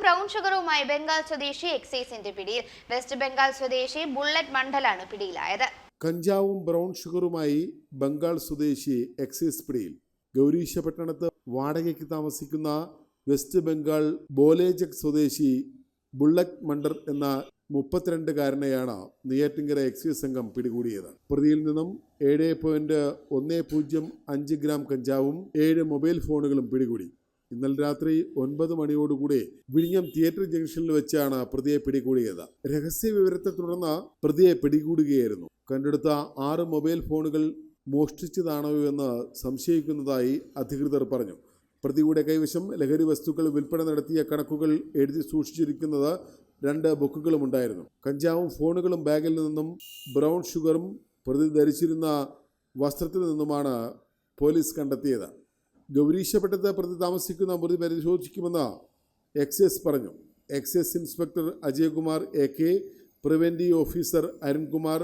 Brown ഷുഗറുമായി Bengal സ്വദേശി എക്സൈസിന്റെ പിടിയിൽ. West Bengal സ്വദേശി ബുള്ളറ്റ് മണ്ഡലാണ് പിടിയിലായത്. കഞ്ചാവും ബ്രൗൺ ഷുഗറുമായി ബംഗാൾ സ്വദേശി എക്സൈസ് പിടിയിൽ. ഗൗരീശപട്ടണത്ത് വാടകയ്ക്ക് താമസിക്കുന്ന വെസ്റ്റ് ബംഗാൾ ബോലേജക് സ്വദേശി ബുള്ളറ്റ് മണ്ടർ എന്ന മുപ്പത്തിരണ്ടുകാരനെയാണ് നെയ്യാറ്റിങ്കര എക്സൈസ് സംഘം പിടികൂടിയത്. പ്രതിയിൽ നിന്നും ഏഴ് പോയിന്റ് ഒന്ന് പൂജ്യം അഞ്ച് ഗ്രാം കഞ്ചാവും ഏഴ് മൊബൈൽ ഫോണുകളും പിടികൂടി. ഇന്നലെ രാത്രി ഒൻപത് മണിയോടുകൂടി വിഴിഞ്ഞം തിയേറ്റർ ജംഗ്ഷനിൽ വെച്ചാണ് പ്രതിയെ പിടികൂടിയത്. രഹസ്യ വിവരത്തെ തുടർന്ന് പ്രതിയെ പിടികൂടുകയായിരുന്നു. കണ്ടെടുത്ത ആറ് മൊബൈൽ ഫോണുകൾ മോഷ്ടിച്ചതാണോ എന്ന് സംശയിക്കുന്നതായി അധികൃതർ പറഞ്ഞു. പ്രതിയുടെ കൈവശം ലഹരി വസ്തുക്കൾ വിൽപ്പന നടത്തിയ കണക്കുകൾ എഴുതി സൂക്ഷിച്ചിരിക്കുന്നത് രണ്ട് ബുക്കുകളും ഉണ്ടായിരുന്നു. കഞ്ചാവും ഫോണുകളും ബാഗിൽ നിന്നും ബ്രൗൺ ഷുഗറും പ്രതി ധരിച്ചിരുന്ന വസ്ത്രത്തിൽ നിന്നുമാണ് പോലീസ് കണ്ടെത്തിയത്. ഗൗരീശപ്പെട്ടത്ത് പ്രതി താമസിക്കുന്ന മുറി പരിശോധിക്കുമെന്ന് എക്സൈസ് പറഞ്ഞു. Excise inspector Ajaykumar A K preventive officer Arunkumar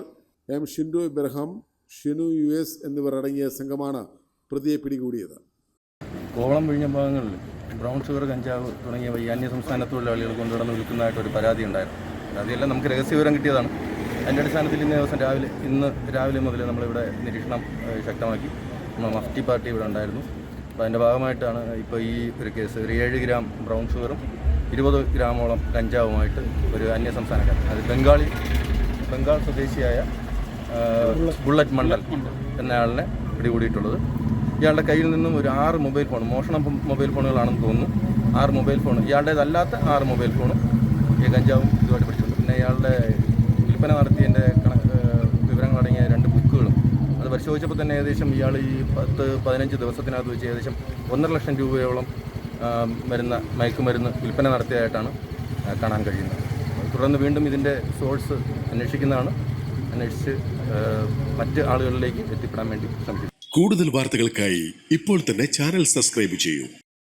M Shindu Ibrahim Shinu U S എന്നിവർ അടങ്ങിയ സംഘമാണ് പ്രതിയെ പിടികൂടിയത്. കോവളം വിഴിഞ്ഞ ഭാഗങ്ങളിൽ ബ്രൗൺ ഷുഗർ കഞ്ചാവ് തുടങ്ങിയവ ഈ അന്യ സംസ്ഥാന തൊഴിലാളികൾ കൊണ്ടുവന്ന് വിൽക്കുന്നതായിട്ട് ഒരു പരാതി ഉണ്ടായിരുന്നു. പരാതിയെല്ലാം നമുക്ക് രഹസ്യവിവരം കിട്ടിയതാണ്. അതിന്റെ അടിസ്ഥാനത്തിൽ ഇന്ന് ദിവസം രാവിലെ ഇന്ന് രാവിലെ മുതൽ നമ്മളിവിടെ നിരീക്ഷണം ശക്തമാക്കി. നമ്മൾ മഫ്റ്റി പാർട്ടി ഇവിടെ ഉണ്ടായിരുന്നു. അപ്പോൾ അതിന്റെ ഭാഗമായിട്ടാണ് ഇപ്പോൾ ഈ ഒരു കേസ്. ഒരു ഏഴ് ഗ്രാം ബ്രൗൺ ഷുഗറും ഇരുപത് ഗ്രാമോളം കഞ്ചാവുമായിട്ട് ഒരു അന്യ സംസ്ഥാനക്കാരൻ. അത് ബംഗാളി ബംഗാൾ സ്വദേശിയായ ബുള്ളറ്റ് മണ്ഡൽ എന്നയാളിനെ പിടികൂടിയിട്ടുള്ളത്. ഇയാളുടെ കയ്യിൽ നിന്നും ഒരു ആറ് മൊബൈൽ ഫോൺ മോഷണം മൊബൈൽ ഫോണുകളാണെന്ന് തോന്നുന്നു. ആറ് മൊബൈൽ ഫോൺ ഇയാളുടേതല്ലാത്ത ആറ് മൊബൈൽ ഫോണും ഈ കഞ്ചാവും ഇതുമായിട്ട് പിടിച്ചിട്ടുണ്ട്. പിന്നെ ഇയാളുടെ വിൽപ്പന നടത്തിയതിന്റെ കണക്ക് വിവരങ്ങളടങ്ങിയ രണ്ട് ബുക്കുകളും അത് പരിശോധിച്ചപ്പോൾ തന്നെ ഏകദേശം ഇയാൾ ഈ പത്ത് പതിനഞ്ച് ദിവസത്തിനകത്ത് വെച്ച് ഏകദേശം ഒന്നര ലക്ഷം രൂപയോളം മരുന്ന് മയക്കുമരുന്ന് വിൽപ്പന നടത്തിയതായിട്ടാണ് കാണാൻ കഴിയുന്നത്. തുടർന്ന് വീണ്ടും ഇതിന്റെ സോഴ്സ് അന്വേഷിക്കുന്നതാണ്. അന്വേഷിച്ച് മറ്റ് ആളുകളിലേക്ക് എത്തിപ്പെടാൻ വേണ്ടി ശ്രമിക്കും കൂടുതൽ വാർത്തകൾക്കായി ഇപ്പോൾ തന്നെ ചാനൽ സബ്സ്ക്രൈബ് ചെയ്യൂ.